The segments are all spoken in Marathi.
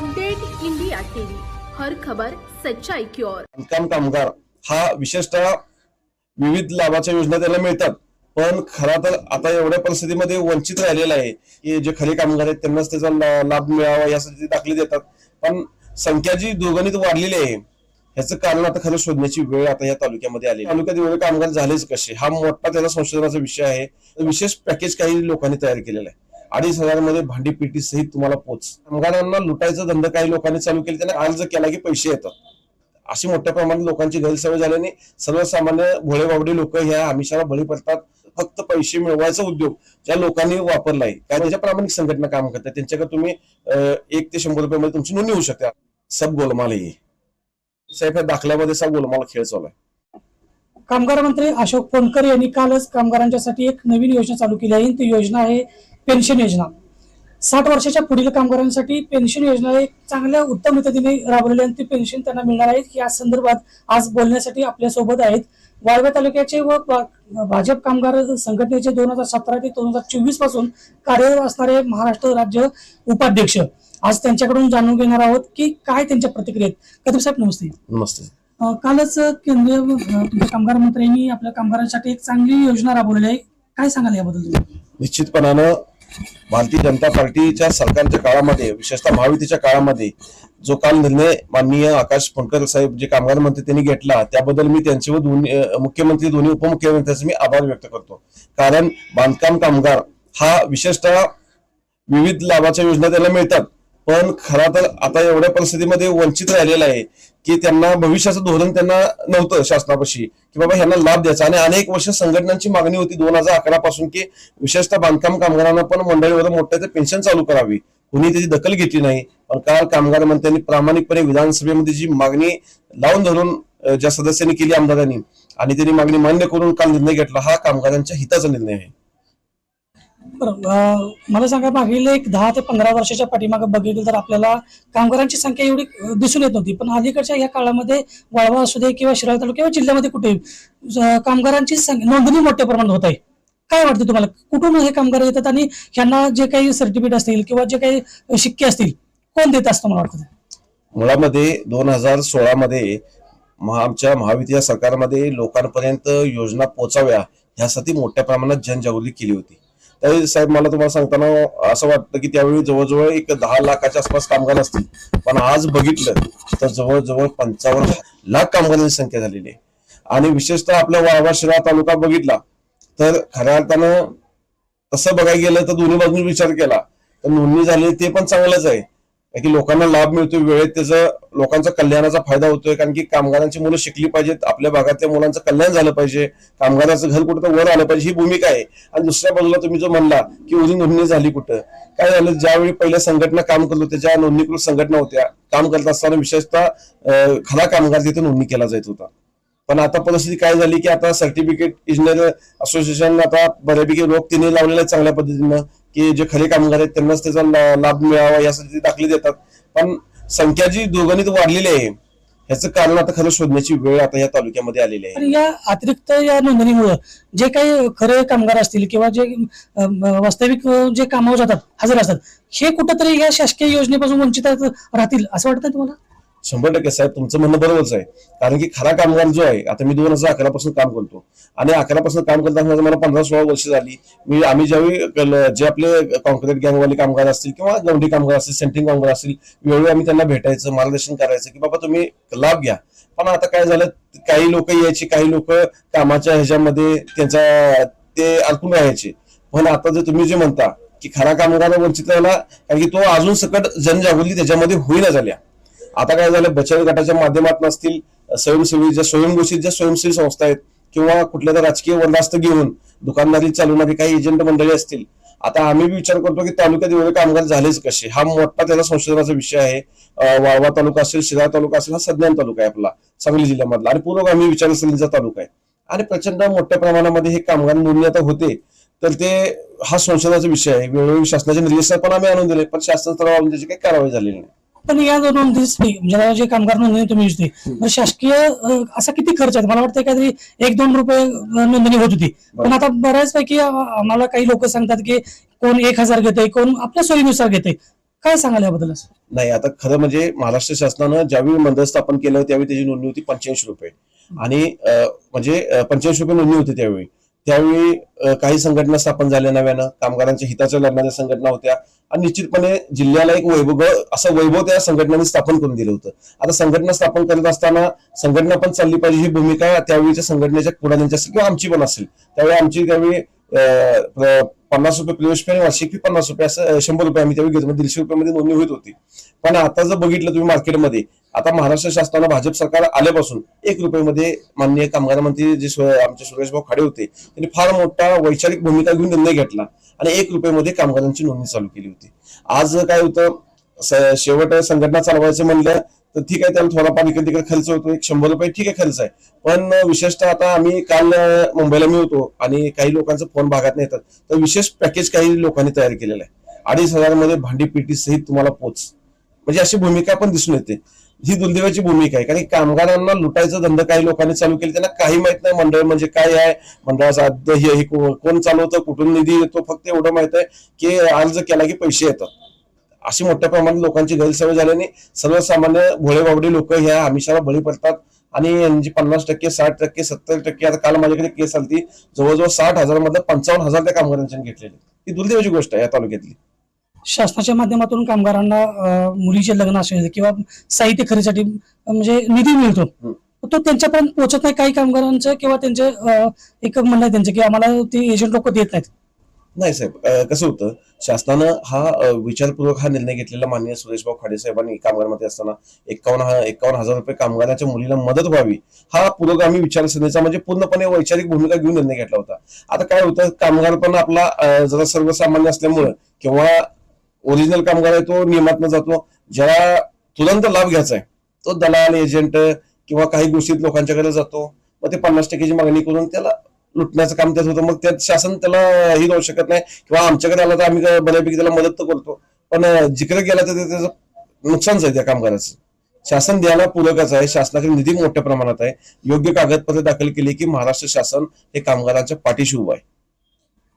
Update India TV. हर खबर सच्चाई की ओर. बांधकाम कामगार हा विशेषतः विविध लाभाच्या योजना त्याला मिळतात. पण खरा तर आता एवढ्या परिस्थितीमध्ये वंचित राहिलेला आहे की जे खरे कामगार आहेत त्यांनाच त्याचा ला- लाभ मिळावा यासाठी दाखले देतात. पण संख्या जी दुर्गणित वाढलेली आहे ह्याचं कारण आता खरं शोधण्याची वेळ आता या तालुक्यामध्ये आली आहे. तालुक्यात एवढे कामगार झालेच कसे? हा मोठा त्याचा संशोधनाचा विषय आहे. विशेष पॅकेज काही लोकांनी तयार केलेलं आहे. अडीच हजारमध्ये भांडी पेटी सहित तुम्हाला पोच. कामगारांना लुटायचा धंदा काही लोकांनी चालू केला त्यांना अर्ज केला की पैसे येतात. अशी मोठ्या प्रमाणात लोकांची गैरसवय झाल्याने सर्वसामान्य भोळे लोक ह्या आमिषाला बळी पडतात. फक्त पैसे मिळवायचा उद्योग ज्या लोकांनी वापरलाय काय त्याच्या प्रामाणिक संघटना काम करतात त्यांच्याकडे तुम्ही एक ते शंभर रुपयामध्ये तुमची नोंदणी होऊ शकते. सब गोलमाल आहे साहेब दाखल्यामध्ये सब गोलमाल खेळ चालू आहे. कामगार मंत्री अशोक फोनकर यांनी कालच कामगारांच्यासाठी एक नवीन योजना चालू केली आहे. ती योजना आहे पेन्शन योजना. साठ वर्षाच्या पुढील कामगारांसाठी पेन्शन योजना एक चांगल्या उत्तम पद्धतीने राबवलेली आणि ती पेन्शन त्यांना मिळणार आहे या संदर्भात आज बोलण्यासाठी आपल्यासोबत आहेत. वाळवे तालुक्याचे व भाजप कामगार संघटनेचे दोन हजार सतरा ते दोन हजार चोवीसपासून कार्यरत असणारे महाराष्ट्र राज्य उपाध्यक्ष. आज त्यांच्याकडून जाणून घेणार आहोत की काय त्यांच्या प्रतिक्रिया आहेत. कदम साहेब नमस्ते. नमस्ते. कालच केंद्रीय तुमच्या कामगार मंत्र्यांनी आपल्या कामगारांसाठी एक चांगली योजना राबवलेली आहे. काय सांगाल याबद्दल तुम्ही? निश्चितपणानं भारतीय जनता पार्टीच्या सरकारच्या काळामध्ये विशेषतः महायुतीच्या काळामध्ये जो काल निर्णय माननीय आकाश फणकर साहेब जे कामगार मंत्री त्यांनी घेतला त्याबद्दल मी त्यांचे व दोन्ही मुख्यमंत्री दोन्ही उपमुख्यमंत्र्यांचे मी आभार व्यक्त करतो. कारण बांधकाम कामगार हा विशेषतः विविध लाभाच्या योजना त्याला मिळतात. पण खरा तर आता एवढ्या परिस्थितीमध्ये वंचित राहिलेला आहे की त्यांना भविष्याचं धोरण त्यांना नव्हतं शासनापाशी की बाबा ह्यांना लाभ द्यायचा. आणि अनेक वर्ष संघटनांची मागणी होती दोन हजार अकरा पासून की विशेषतः बांधकाम कामगारांना पण मंडळीवर मोठ्या पेन्शन चालू करावी. कुणी त्याची दखल घेतली नाही. पण काल कामगार मंत्र्यांनी प्रामाणिकपणे विधानसभेमध्ये जी मागणी लावून धरून ज्या सदस्यांनी केली आमदारांनी आणि त्यांनी मागणी मान्य करून काल निर्णय घेतला हा कामगारांच्या हिताचा निर्णय आहे. बरं मला सांगा मागील एक दहा ते पंधरा वर्षाच्या पाठीमागे बघितलं तर आपल्याला कामगारांची संख्या एवढी दिसून येत नव्हती. पण अलीकडच्या या काळामध्ये वाळवा असू दे किंवा शिराळ तालुका किंवा जिल्ह्यामध्ये कुठे कामगारांची संख्या- नोंदणी मोठ्या प्रमाणात होत आहे. काय वाटतं तुम्हाला? कुठून हे कामगार येतात आणि ह्यांना जे काही सर्टिफिकेट असतील किंवा जे काही शिक्के असतील कोण देत असतं मला वाटतं? मुळामध्ये दोन हजार सोळा मध्ये आमच्या महाविद्या सरकारमध्ये लोकांपर्यंत योजना पोचाव्या ह्यासाठी मोठ्या प्रमाणात जनजागृती केली होती. त्यावेळी साहेब मला तुम्हाला सांगताना असं वाटतं की त्यावेळी जवळजवळ एक दहा लाखाच्या आसपास कामगार असतील. पण आज बघितलं तर जवळजवळ पंचावन्न लाख कामगारांची संख्या झालेली आहे. आणि विशेषतः आपल्या वाळवा शिरा तालुका बघितला तर खऱ्या अर्थानं तसं बघायला गेलं तर दोन्ही बाजून विचार केला. तर नोंदणी झाली ते पण चांगलंच आहे. की लोकांना लाभ मिळतोय वेळेत त्याचा लोकांचा कल्याणाचा फायदा होतोय. कारण की कामगारांची मुलं शिकली पाहिजेत आपल्या भागातल्या मुलांचं कल्याण झालं पाहिजे. कामगाराचं घर कुठं तर वर आलं पाहिजे ही भूमिका आहे. आणि दुसऱ्या बाजूला तुम्ही जो म्हणला की उरी नोंदणी झाली कुठं? काय झालं? ज्यावेळी पहिल्या संघटना काम करत होत्या ज्या नोंदणीकृत संघटना होत्या काम करत असताना विशेषतः खरा कामगार तिथे नोंदणी केला जात होता. पण आता परिस्थिती काय झाली की आता सर्टिफिकेट इंजिनियर असोसिएशन आता बऱ्यापैकी रोग तिने लावलेला चांगल्या पद्धतीनं. की जे खरे कामगार आहेत त्यांनाच त्याचा लाभ मिळावा यासाठी दाखले देतात. पण संख्या जी दुर्गणित वाढलेली आहे ह्याचं कारण आता खरं शोधण्याची वेळ आता या तालुक्यामध्ये आलेली आहे. आणि या अतिरिक्त या नोंदणीमुळे जे काही खरे कामगार असतील किंवा जे वास्तविक जे कामावर जातात हजर असतात हे कुठंतरी या शासकीय योजनेपासून वंचित राहतील असं वाटतं तुम्हाला? शंभर टक्के साहेब तुमचं म्हणणं बरोबरच आहे. कारण की खरा कामगार जो आहे आता मी दोन हजार अकरा पासून काम करतो. आणि अकरा पासून काम करताना असताना मला पंधरा सोळा वर्ष झाली. मी आम्ही ज्यावेळी जे आपले कॉन्क्रीट गँगवाले कामगार असतील किंवा गवंडी कामगार असतील सेंटिंग कामगार असतील वेळोवेळी आम्ही त्यांना भेटायचं मार्गदर्शन करायचं की बाबा तुम्ही लाभ घ्या. पण आता काय झालं काही लोक यायची काही लोक कामाच्या ह्याच्यामध्ये त्यांचा ते अडकून राहायचे. पण आता जर तुम्ही जे म्हणता की खरा कामगार वंचित राहिला कारण की तो अजून सकट जनजागृती त्याच्यामध्ये होईना झाल्या. आता काय झालं बचत गटाच्या माध्यमातून असतील स्वयंसेवी ज्या स्वयंघोषित ज्या स्वयंसेवी संस्था आहेत किंवा कुठल्या तर राजकीय वंदास्त घेऊन दुकानदारी चालवणारी काही एजंट मंडळी असतील आता आम्ही विचार करतो की तालुक्यात एवढे कामगार झालेच कसे? हा मोठा त्याचा संशोधनाचा विषय आहे. वाळवा तालुका असेल शिराळ तालुका असेल हा सज्ञान तालुका आहे आपला सांगली जिल्ह्यामधला. आणि पूर्वगामी विचारसरणीचा तालुका आहे. आणि प्रचंड मोठ्या प्रमाणामध्ये हे कामगार नोंदणी आता होते. तर ते हा संशोधनाचा विषय आहे. वेळोवेळी शासनाचे निर्देश पण आम्ही आणून दिले पण शासन स्तरावर त्याची काही कारवाई झालेली नाही. पण या नोंदणी म्हणजे जे कामगार नोंदणी तुम्ही दिसते शासकीय असा किती खर्च आहे? मला वाटतं काहीतरी एक दोन रुपये नोंदणी होत होती. पण आता बऱ्याचपैकी अ, आम्हाला काही लोक सांगतात की कोण एक हजार घेते कोण आपल्या सोयीनुसार घेते काय सांगाल याबद्दल? नाही आता खरं म्हणजे महाराष्ट्र शासनानं ज्यावेळी मंडळ स्थापन केलं त्यावेळी त्याची नोंदणी होती पंच्याऐंशी रुपये. आणि म्हणजे पंच्याऐंशी रुपये नोंदणी होती त्यावेळी. त्यावेळी काही संघटना स्थापन झाल्या नव्यानं. कामगारांच्या हिताच्या लढणाऱ्या संघटना होत्या. आणि निश्चितपणे जिल्ह्याला एक वैभव असं वैभव त्या संघटनांनी स्थापन करून दिलं होतं. आता संघटना स्थापन करत असताना संघटना पण चालली पाहिजे ही भूमिका त्यावेळीच्या संघटनेच्या पुढाऱ्यांची असेल किंवा आमची पण असेल. त्यावेळी आमची त्यावेळी पन्नास रुपये प्रवेश फी आणि वार्षिक फी पन्नास रुपये असं शंभर रुपये आम्ही त्यावेळी घेतो दीडशे रुपयामध्ये नोंदणी होत होती. पण आता जर बघितलं तुम्ही मार्केटमध्ये आता महाराष्ट्र शासनानं भाजप सरकार आल्यापासून एक रुपयामध्ये माननीय कामगार मंत्री जे आमचे सुरेश भाऊ खाडे होते त्यांनी फार मोठा वैचारिक भूमिका घेऊन निर्णय घेतला आणि एक रुपयामध्ये कामगारांची नोंदणी चालू केली होती. आज काय होतं शेवट संघटना चालवायचं म्हणलं तर ठीक आहे त्याला थोडाफार इकडे तिकडे खर्च होतो एक शंभर रुपये ठीक आहे खर्च आहे. पण विशेषतः आता आम्ही काल मुंबईला मी होतो आणि काही लोकांचा फोन भागात नाही येतात तर विशेष पॅकेज काही लोकांनी तयार केलेलं आहे. अडीच हजारमध्ये भांडी पेटी सहित तुम्हाला पोच. म्हणजे अशी भूमिका पण दिसून येते. ही दुर्दैवाची भूमिका आहे. कारण कामगारांना लुटायचा धंदा काही लोकांनी चालू केला त्यांना काही माहीत नाही मंडळ म्हणजे काय आहे. मंडळाचा अध्य हे कोण चालवतं कुठून निधी येतो फक्त एवढं माहीत आहे की अर्ज केला की पैसे येतात. अशी मोठ्या प्रमाणात लोकांची गैरसोय झाल्याने सर्वसामान्य भोळे बावडे लोक ह्या आमिषाला बळी पडतात. आणि यांची पन्नास टक्के साठ टक्के सत्तर टक्के आता काल माझ्याकडे केस आलती जवळजवळ साठ हजार मधलं पंचावन्न हजार त्या कामगारांच्या घेतलेले. ही दुर्दैवाची गोष्ट आहे या तालुक्यातली. शासनाच्या माध्यमातून कामगारांना मुलीचे लग्न असेल किंवा साहित्य खरेदीसाठी म्हणजे निधी मिळतो. तो त्यांच्यापर्यंत पोहोचत नाही काही कामगारांचं किंवा त्यांचे एक म्हणणं आहे त्यांचं की आम्हाला ते एजंट लोक देत नाहीत. नाही साहेब कसं होतं शासनानं हा विचारपूर्वक हा निर्णय घेतलेला माननीय सुरेशभाऊ खाडे साहेबांनी कामगारमध्ये असताना एकावन्न एकावन्न हजार रुपये कामगाराच्या मुलीला मदत व्हावी हा पुरोगामी विचारसरणीचा म्हणजे पूर्णपणे वैचारिक भूमिका घेऊन निर्णय घेतला होता. आता काय होतं कामगार पण आपला जरा सर्वसामान्य असल्यामुळं किंवा ओरिजिनल कामगार आहे तो नियमातनं जातो. ज्याला तुरंत लाभ घ्यायचा आहे तो दलाल एजंट किंवा काही गोष्टीत लोकांच्याकडे जातो. मग ते पन्नास टक्क्याची मागणी करून त्याला लुटण्याचं काम त्यात होतं. मग त्यात शासन त्याला ही राहू शकत नाही किंवा आमच्याकडे आला तर आम्ही बऱ्यापैकी त्याला मदत तर करतो. पण जिकडे गेला तर ते- त्याचं नुकसानच आहे त्या कामगाराचं. शासन द्यायला पूरकच आहे. शासनाकडे निधी मोठ्या प्रमाणात आहे. योग्य कागदपत्र दाखल केली की महाराष्ट्र शासन हे कामगारांच्या पाठीशी उभं आहे.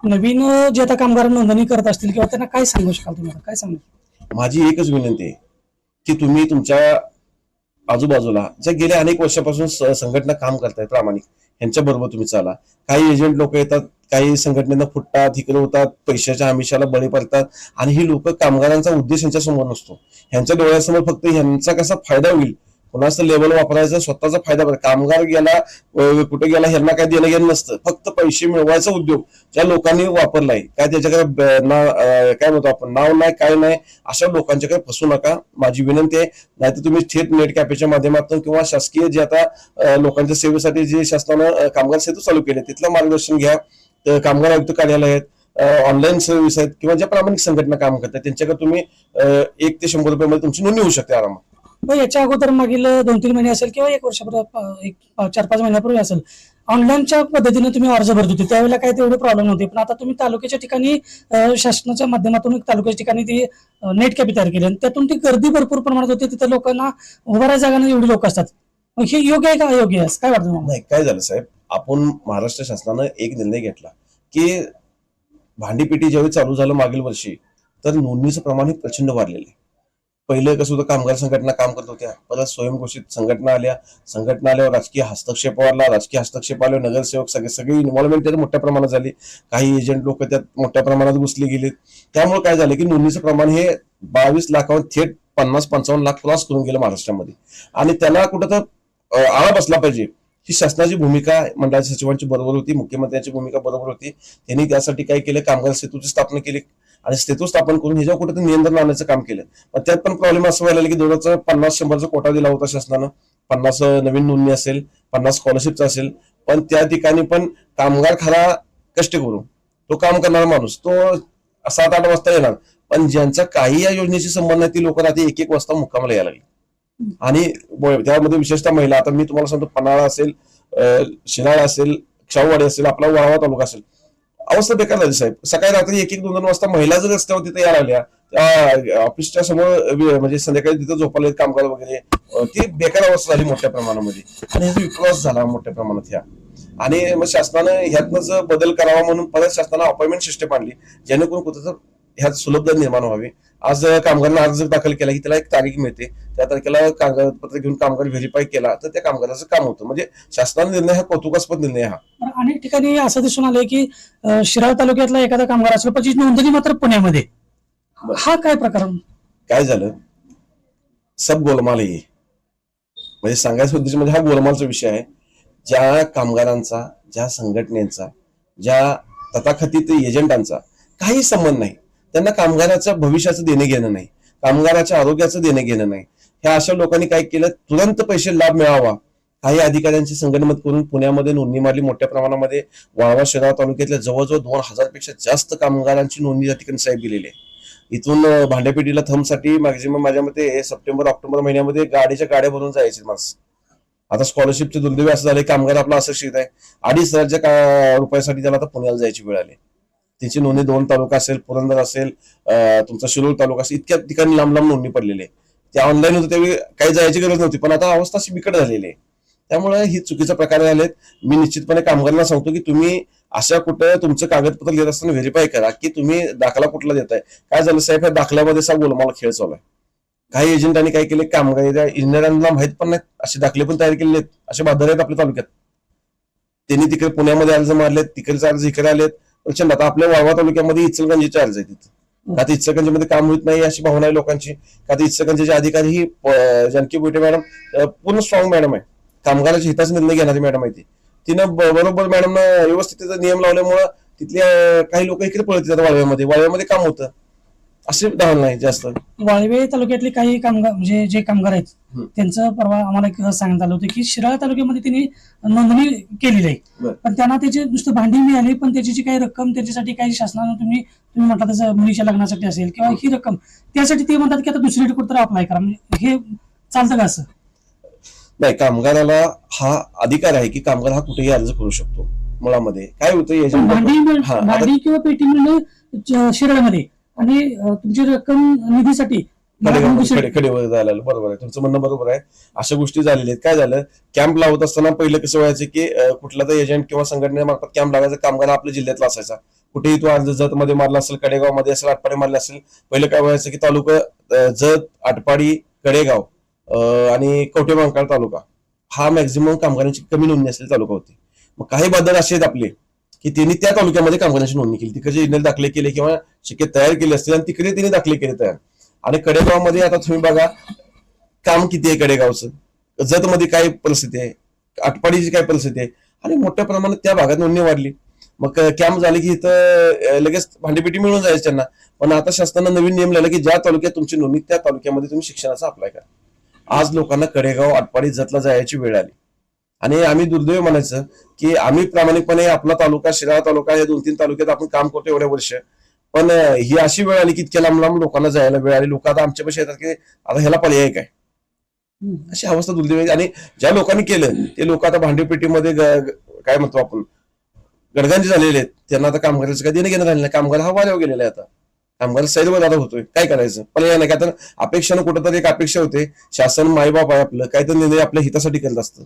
नवीन जे आता कामगार नोंदणी करत असतील किंवा त्यांना काय सांगू शकाल तुम्हाला काय सांगू? माझी एकच विनंती आहे की तुम्ही तुमच्या आजूबाजूला ज्या गेल्या अनेक वर्षापासून संघटना काम करतायत प्रामाणिक यांच्या बरोबर तुम्ही चाला. काही एजंट लोक येतात काही संघटनेनं फुटतात इकडे होतात पैशाच्या आमिषाला बळी पडतात आणि ही लोक कामगारांचा उद्देश यांच्या समोर नसतो. ह्यांच्या डोळ्यासमोर फक्त यांचा कसा फायदा होईल कोणाचं लेबल वापरायचं स्वतःचा फायदा कामगार गेला कुठे गेला ह्यांना काय देणं घेणं नसतं. फक्त पैसे मिळवायचा उद्योग ज्या लोकांनी वापरलाय. काय त्याच्याकडे काय म्हणतो आपण नाव नाही काय नाही अशा लोकांच्याकडे फसू नका. माझी विनंती आहे नाहीतर तुम्ही थेट नेट कॅफेच्या माध्यमातून किंवा शासकीय जे आता लोकांच्या सेवेसाठी जे शासनानं कामगार सेतू चालू केले तिथलं मार्गदर्शन घ्या. कामगार आयुक्त कार्यालय आहेत ऑनलाईन सर्व्हिस आहेत किंवा ज्या प्रामाणिक संघटना काम करतात त्यांच्याकडे तुम्ही एक ते शंभर रुपयामध्ये तुमची नोंदणी होऊ शकते आरामात. मग याच्या अगोदर मागील दोन तीन महिने असेल किंवा एक वर्षापूर्वी एक चार पाच महिन्यापूर्वी असेल ऑनलाईनच्या पद्धतीने तुम्ही अर्ज भरत होते. त्यावेळेला काही तेवढे प्रॉब्लेम नव्हते. पण आता तुम्ही तालुक्याच्या ठिकाणी शासनाच्या माध्यमातून तालुक्याच्या ठिकाणी ती नेट कॅपी तयार केली. आणि त्यातून ती गर्दी भरपूर प्रमाणात होती. तिथे लोकांना उभारायला जागा एवढी लोक असतात. मग हे योग्य आहे का अयोग्य आहे? काय वाटतं नाही काय झालं साहेब? आपण महाराष्ट्र शासनानं एक निर्णय घेतला की भांडीपेटी ज्यावेळी चालू झालं मागील वर्षी तर नोंदणीचं प्रमाण हे प्रचंड वाढलेलं आहे. पहिलं कसं होतं कामगार संघटना काम करत होत्या. परत स्वयंघोषित संघटना आल्या. संघटना आल्यावर राजकीय हस्तक्षेप वाढला. राजकीय हस्तक्षेप आल्यावर नगरसेवक सगळे सगळी इन्व्हॉल्वमेंट त्यात मोठ्या प्रमाणात झाली. काही एजंट लोक त्यात मोठ्या प्रमाणात घुसले गेले. त्यामुळे काय झालं की नोंदणीचं प्रमाण हे बावीस लाखावर थेट पन्नास पंचावन्न लाख क्रॉस करून गेलं महाराष्ट्रामध्ये. आणि त्याला कुठं तर आळा बसला पाहिजे. ही शासनाची भूमिका मंडळाच्या सचिवांची बरोबर होती. मुख्यमंत्र्यांची भूमिका बरोबर होती. त्यांनी त्यासाठी काय केलं? कामगार सेतूची स्थापना केली. आणि सेतू स्थापन करून ह्याच्यावर कुठेतरी नियंत्रण आणण्याचं काम केलं. पण त्यात पण प्रॉब्लेम असं व्हायला की दोन हजार पन्नास शंभरचा कोटा दिला होता शासनानं. पन्नास नवीन नोंदणी असेल पन्नास स्कॉलरशिपचा असेल. पण त्या ठिकाणी पण कामगार खरा कष्ट करू. तो काम करणारा माणूस तो सात आठ वाजता येणार. पण ज्यांचा काही या योजनेशी संबंध नाही ती लोक रात्री एक एक वाजता मुक्कामाला यायला लागली. आणि त्यामध्ये विशेषतः महिला आता मी तुम्हाला सांगतो पन्हाळा असेल शिराळा असेल शाहूवाडी असेल आपला वाळवा तालुका असेल. अवस्था बेकार झाली साहेब. सकाळी रात्री एक एक दोन दोन वाजता महिला जर रस्त्यावर तिथे यायला लागल्या त्या ऑफिसच्या समोर म्हणजे संध्याकाळी तिथे झोपाले कामगार वगैरे ती बेकार अवस्था झाली मोठ्या प्रमाणामध्ये. आणि ह्याचा विश्वास झाला मोठ्या प्रमाणात ह्या. आणि मग शासनानं ह्यातनंच बदल करावा म्हणून परत शासनानं अपॉइंटमेंट सिस्टम आणली जेणेकरून कुठं ह्यात सुलभता निर्माण व्हावी. आज कामगारांना अर्ज दाखल केला की त्याला एक तारीख मिळते त्या तारखेला कागदपत्र घेऊन कामगार व्हेरीफाय केला तर त्या कामगाराचं काम होतं. म्हणजे शासनाचा निर्णय हा कौतुकास्पद निर्णय हा. अनेक ठिकाणी असं दिसून आलंय की शिराळ तालुक्यातला एखादा कामगार असला त्याची नोंदणी मात्र पुण्यामध्ये. हा काय प्रकार? काय झालं? सब गोलमाल आहे. म्हणजे सांगायचं उद्देश म्हणजे हा गोलमालचा विषय आहे. ज्या कामगारांचा ज्या संघटनेचा ज्या तथाकथित एजंटांचा काही संबंध नाही. त्यांना कामगाराच्या भविष्याचं देणे घेणं नाही. कामगाराच्या आरोग्याचं देणे घेणं नाही. ह्या अशा लोकांनी काय केलं? तुरंत पैसे लाभ मिळावा. काही अधिकाऱ्यांची संगणमत करून पुण्यामध्ये नोंदणी मारली. मोठ्या प्रमाणामध्ये वाळवा शेगाव तालुक्यातल्या जवळजवळ दोन हजारपेक्षा जास्त कामगारांची नोंदणी या ठिकाणी साहेब दिलेली आहे. इथून अं, भांड्यापेटीला थंबसाठी मॅक्झिमम माझ्या मते सप्टेंबर ऑक्टोबर महिन्यामध्ये गाडीच्या गाड्या भरून जायचे माणसं. आता स्कॉलरशिपचे दुर्दैव असं झाले कामगार आपला असं शिकत आहे. अडीच हजारच्या का रुपयासाठी त्याला आता पुण्याला जायची वेळ आली. त्याची नोंदणी दोन तालुका असेल पुरंदर असेल तुमचा शिरूर तालुका असेल इतक्या ठिकाणी लांब लांब नोंदणी पडलेली आहे. ते ऑनलाईन होतं त्यावेळी काही जायची गरज नव्हती पण आता अवस्था अशी बिकट झालेली आहे. त्यामुळे ही चुकीच्या प्रकारे आलेत मी निश्चितपणे कामगारांना सांगतो की तुम्ही अशा कुठं तुमचं कागदपत्र लिहित असताना व्हेरीफाय करा की तुम्ही दाखला कुठला देताय. काय झालं साहेब? ह्या दाखल्यामध्ये सा गोलमाल खेळ चालू आहे. काही एजंटांनी काय केले? कामगार त्या इंजिनियरांना माहीत पण नाहीत. असे दाखले पण तयार केलेले आहेत. असे बाजार आहेत आपल्या तालुक्यात. त्यांनी तिकडे पुण्यामध्ये अर्ज मारलेत तिकडचे अर्ज इकडे आलेत. आता आपल्या वाळवा तालुक्यामध्ये इचलगंजीचे अर्ज आहेत तिथं. का ते इचलगंजीमध्ये काम होत नाही अशी भावना आहे लोकांची. का ते इचलगंजीचे अधिकारी ही जानकी बोईटे मॅडम पूर्ण स्ट्रॉंग मॅडम आहे. कामगाराच्या हिताचा निर्णय घेणारी मॅडम आहे ती. तिनं बरोबर मॅडम व्यवस्थित त्याचा नियम लावल्यामुळं तिथल्या काही लोक इकडे पळत येतात वाळव्यामध्ये. वाळव्यामध्ये काम होतं. असे धावण नाही जास्त. वाळवे तालुक्यातले काही कामगार म्हणजे जे कामगार आहेत. त्यांचं परवा आम्हाला एक सांगण्यात आलं होतं की शिराळा तालुक्यामध्ये त्यांनी नोंदणी केलेली आहे. बरं. पण त्यांना त्याचे नुसतं भांडी मिळाली पण त्याची जी काही रक्कम त्याच्यासाठी काही शासनानं तुम्ही तुम्ही म्हटलं त्याचं मुलीच्या लग्नासाठी असेल किंवा ही रक्कम त्यासाठी ते म्हणतात की आता दुसरीकडे कुठं अप्लाय करा. म्हणजे हे चालतं का असं? नाही कामगाराला हा अधिकार आहे की कामगार हा कुठेही अर्ज करू शकतो मुळामध्ये. काय होतं किंवा पेटी मिळणं शिराळ्यामध्ये आणि तुमची रक्कम निधीसाठी जायला. बरोबर आहे. तुमचं म्हणणं बरोबर आहे. अशा गोष्टी झालेल्या आहेत. काय झालं? कॅम्प लावत असताना पहिलं कसं व्हायचं की कुठला तर एजंट किंवा संघटनेमार्फत कॅम्प लावायचा कामगार आपल्या जिल्ह्यातला असायचा. कुठेही तो अर्ज जत मध्ये मारला असेल कडेगावमध्ये असेल आटपाडी मारला असेल पहिलं काय व्हायचं की तालुका जत आटपाडी कडेगाव आणि कवठे महांकाळ तालुका. हा मॅक्झिमम कामगारांची कमी नोंदणी असलेली तालुका होते. मग काही बदल असे आहेत आपले की त्यांनी त्या तालुक्यामध्ये कामगारांची नोंदणी केली. तिकडे इंजिनियर दाखले केले किंवा शिक्के तयार केले असतील आणि तिकडे त्यांनी दाखले केले तयार. आणि कडेगावमध्ये आता तुम्ही बघा काम किती आहे कडेगावचं? जत मध्ये काय परिस्थिती आहे? आटपाडीची काय परिस्थिती आहे? आणि मोठ्या प्रमाणात त्या भागात नोंदणी वाढली. मग कॅम्प झाले की इथं लगेच भांडीपेटी मिळून जायचं त्यांना. पण आता शासनानं नवीन नियम लावला की ज्या तालुक्यात तुमची नोंदणी त्या तालुक्यामध्ये तुम्ही शिक्षणाचा अप्लाय करा. आज लोकांना कडेगाव आटपाडी जतला जायची वेळ आली. आणि आम्ही दुर्दैव म्हणायचं की आम्ही प्रामाणिकपणे आपला तालुका शिराळा तालुका या दोन तीन तालुक्यात आपण काम करतो एवढ्या वर्ष. पण ही अशी वेळ आली की इतक्या लांब लांब लोकांना जायला वेळ आली. लोक आता आमच्या पाशी येतात की आता ह्याला पर्याय काय? अशी अवस्था दुर्दैव आहे. आणि ज्या लोकांनी केलं ते लोक आता भांडीपेटीमध्ये काय म्हणतो आपण गडगांचे झालेले आहेत. त्यांना आता कामगाराचं काय देणं घेणं झालेलं नाही. कामगार हा वाऱ्यावर गेलेला आहे आता. कामगार सैलवर दादा होतोय. काय करायचं? पर्याय नाही का तर कुठंतरी एक अपेक्षा होते. शासन मायबाप आहे आपलं. काहीतरी निर्णय आपल्या हितासाठी करत असतं.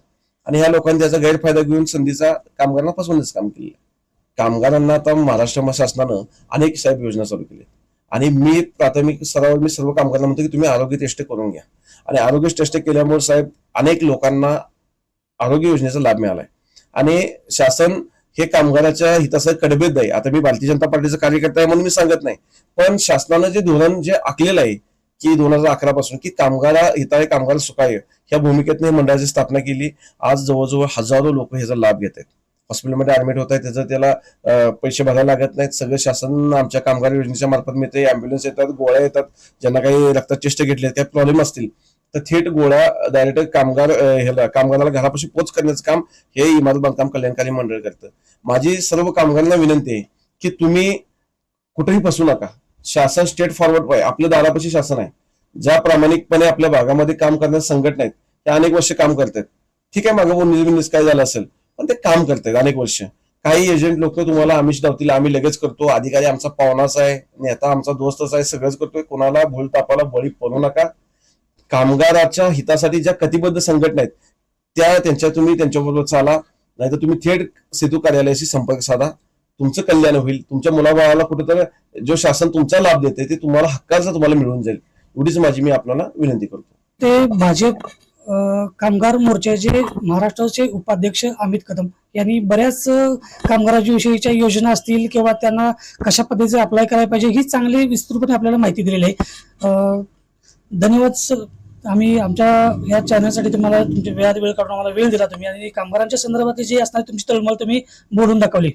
आणि ह्या लोकांनी त्याचा गैरफायदा घेऊन संधीचा कामगारांना फसवण्याचं काम केलं कामगारांना आता महाराष्ट्र शासनानं अनेक साहेब योजना चालू केल्या आणि मी प्राथमिक स्तरावर मी सर्व कामगारांना म्हणतो की तुम्ही आरोग्य टेस्ट करून घ्या. आणि आरोग्य टेस्ट केल्यामुळे साहेब अनेक लोकांना आरोग्य योजनेचा लाभ मिळालाय. आणि शासन हे कामगाराच्या हिताचं कडबेद आहे आता मी भारतीय जनता पार्टीचा कार्यकर्ता आहे म्हणून मी सांगत नाही. पण शासनानं जे धोरण जे आखलेलं आहे की दोन हजार अकरा पासून की कामगारा हिताय कामगार सुखाय ह्या भूमिकेतने मंडळाची स्थापना केली. आज जवळजवळ हजारो लोक ह्याचा लाभ घेत आहेत. हॉस्पिटलमध्ये ऍडमिट होत आहेत त्याचं त्याला पैसे भरायला लागत नाहीत. सगळं शासन आमच्या कामगार योजनेच्या मार्फत मिळते अँब्युलन्स येतात गोळ्या येतात. ज्यांना काही रक्तात टेस्ट घेतले काही प्रॉब्लेम असतील. तर थेट गोळ्या डायरेक्ट कामगार ह्याला कामगाराला घरापाशी पोच करण्याचं काम हे इमारत बांधकाम कल्याणकारी मंडळ करतं. माझी सर्व कामगारांना विनंती आहे की तुम्ही कुठेही फसू नका. शासन स्टेट फॉरवर्ड आहे आपल्या दारापाशी शासन आहे. ज्या प्रामाणिकपणे आपल्या भागामध्ये काम करणाऱ्या संघटना आहेत त्या अनेक वर्ष काम करतात ठीक आहे मागं बोलणं बिननीस काय झालं असेल पण ते काम करतात अनेक वर्ष. काही एजंट लोक तुम्हाला आमिष धावतील आम्ही लगेच करतो. अधिकारी आमचा पाहुणाच आहे नेता आमचा दोस्तच आहे सगळंच करतोय. कोणाला भूल तापाला बळी पडू नका. कामगाराच्या हितासाठी ज्या कटिबद्ध संघटना आहेत त्या त्यांच्या तुम्ही त्यांच्याबरोबर चाला नाहीतर तुम्ही थेट सेतू कार्यालयाशी संपर्क साधा. तुमचं कल्याण होईल. तुमच्या मुलाबाळाला कुठेतरी जो शासन तुमचा लाभ देते ते तुम्हाला हक्काचा तुम्हाला मिळून जाईल. एवढीच माझी मी आपल्याला विनंती करतो. ते भाजप कामगार मोर्चाचे महाराष्ट्राचे उपाध्यक्ष अमित कदम यांनी बऱ्याच अ, कामगारांच्या विषयीच्या योजना असतील किंवा त्यांना कशा पद्धतीचे अप्लाय करायला पाहिजे ही चांगली विस्तृतपणे आपल्याला माहिती दिलेली आहे. धन्यवाद सर. आम्ही आमच्या या चॅनलसाठी तुम्हाला तुमच्या वेळात वेळ काढून आम्हाला वेळ दिला तुम्ही आणि कामगारांच्या संदर्भात जे असणार तुमची तळमळ तुम्ही बोलून दाखवली.